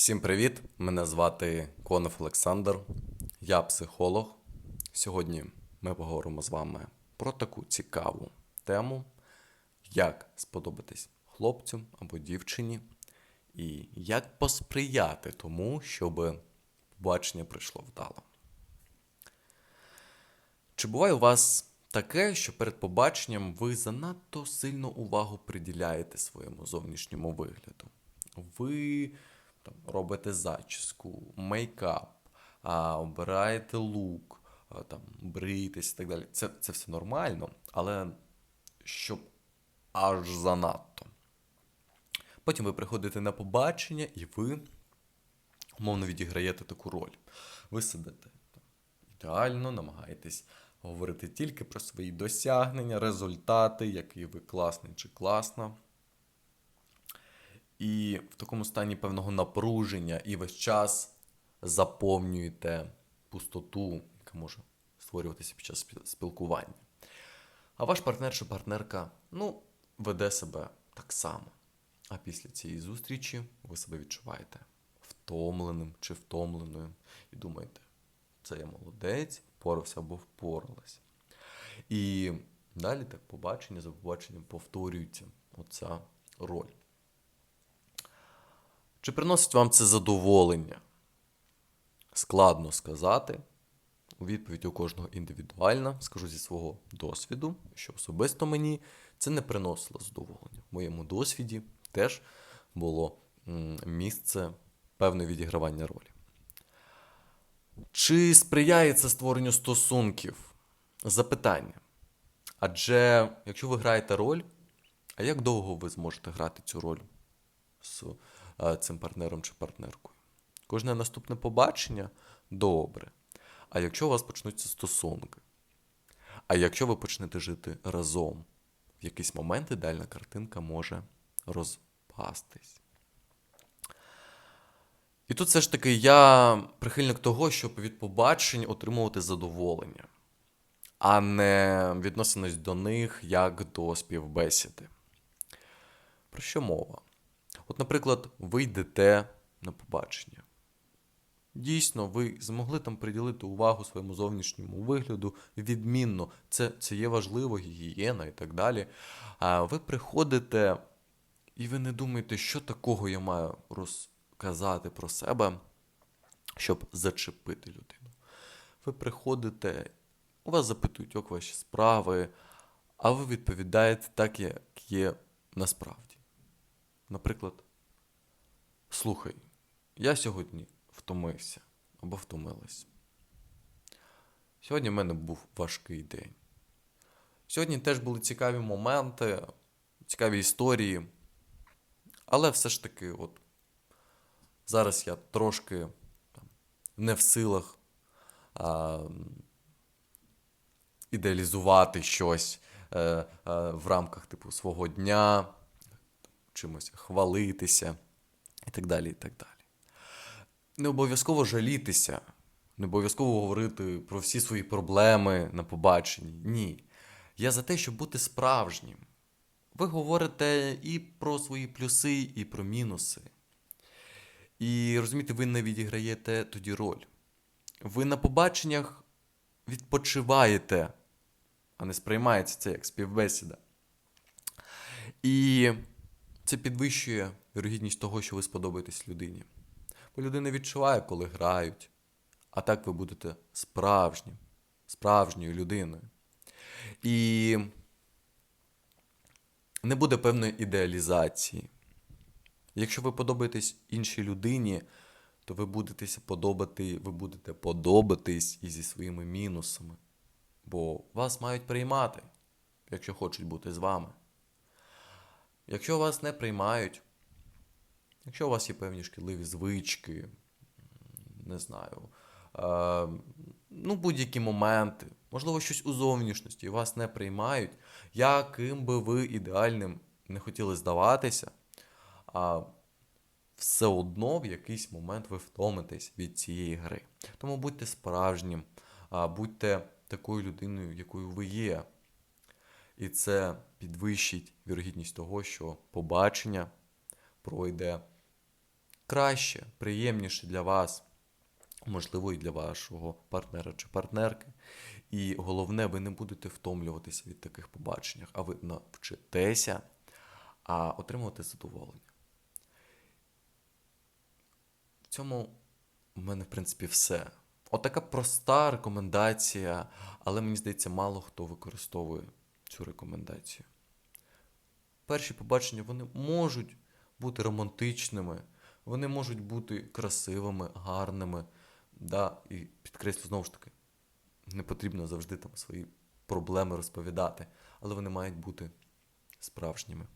Всім привіт! Мене звати Конов Олександр, я психолог. Сьогодні ми поговоримо з вами про таку цікаву тему, як сподобатись хлопцю або дівчині, і як посприяти тому, щоб побачення прийшло вдало. Чи буває у вас таке, що перед побаченням ви занадто сильно увагу приділяєте своєму зовнішньому вигляду? Ви там, робите зачіску, мейкап, а, обираєте лук, а, там, бриєтесь і так далі. Це, це все нормально, але щоб аж занадто. Потім ви приходите на побачення і ви умовно відіграєте таку роль. Ви сидите ідеально, намагаєтесь говорити тільки про свої досягнення, результати, який ви класний чи класна. І в такому стані певного напруження і весь час заповнюєте пустоту, яка може створюватися під час спілкування. А ваш партнер чи партнерка, ну, веде себе так само. А після цієї зустрічі ви себе відчуваєте втомленим чи втомленою і думаєте, це я молодець, впорався або впоралась. І далі так побачення за побаченням повторюється оця роль. Чи приносить вам це задоволення? Складно сказати. У відповідь у кожного індивідуальна. Скажу зі свого досвіду, що особисто мені це не приносило задоволення. В моєму досвіді теж було місце певне відігравання ролі. Чи сприяє це створенню стосунків? Запитання. Адже якщо ви граєте роль, а як довго ви зможете грати цю роль цим партнером чи партнеркою? Кожне наступне побачення добре. А якщо у вас почнуться стосунки? А якщо ви почнете жити разом, в якийсь момент ідеальна картинка може розпастись. І тут все ж таки я прихильник того, щоб від побачень отримувати задоволення, а не відносимось до них як до співбесіди. Про що мова? От, наприклад, ви йдете на побачення. Дійсно, ви змогли там приділити увагу своєму зовнішньому вигляду відмінно. Це, це є важливо, гігієна і так далі. А ви приходите, і ви не думаєте, що такого я маю розказати про себе, щоб зачепити людину. Ви приходите, у вас запитують, як ваші справи, а ви відповідаєте так, як є насправді. Наприклад, слухай, я сьогодні втомився або втомилась. Сьогодні в мене був важкий день. Сьогодні теж були цікаві моменти, цікаві історії. Але все ж таки, от зараз я трошки там, не в силах а, ідеалізувати щось е, е, в рамках типу свого дня, чимось хвалитися і так далі. і так далі. Не обов'язково жалітися, не обов'язково говорити про всі свої проблеми на побаченні. Ні. Я за те, щоб бути справжнім. Ви говорите і про свої плюси, і про мінуси. І розумієте, ви не відіграєте тоді роль. Ви на побаченнях відпочиваєте, а не сприймається це як співбесіда. І це підвищує вірогідність того, що ви сподобаєтесь людині. Бо людина відчуває, коли грають. А так ви будете справжнім, справжньою людиною. І не буде певної ідеалізації. Якщо ви подобаєтесь іншій людині, то ви будете подобати, ви будете подобатись і зі своїми мінусами. Бо вас мають приймати, якщо хочуть бути з вами. Якщо вас не приймають, якщо у вас є певні шкідливі звички, не знаю, е, ну, будь-які моменти, можливо, щось у зовнішності, вас не приймають, яким би ви ідеальним не хотіли здаватися, а все одно в якийсь момент ви втомитесь від цієї гри. Тому будьте справжнім, будьте такою людиною, якою ви є. І це підвищить вірогідність того, що побачення пройде краще, приємніше для вас, можливо, і для вашого партнера чи партнерки. І головне, ви не будете втомлюватися від таких побаченнях, а ви навчитеся а, отримувати задоволення. В цьому в мене, в принципі, все. Отака проста рекомендація, але мені здається, мало хто використовує цю рекомендацію. Перші побачення вони можуть бути романтичними, вони можуть бути красивими, гарними. Да, і підкреслю знову ж таки, не потрібно завжди там свої проблеми розповідати, але вони мають бути справжніми.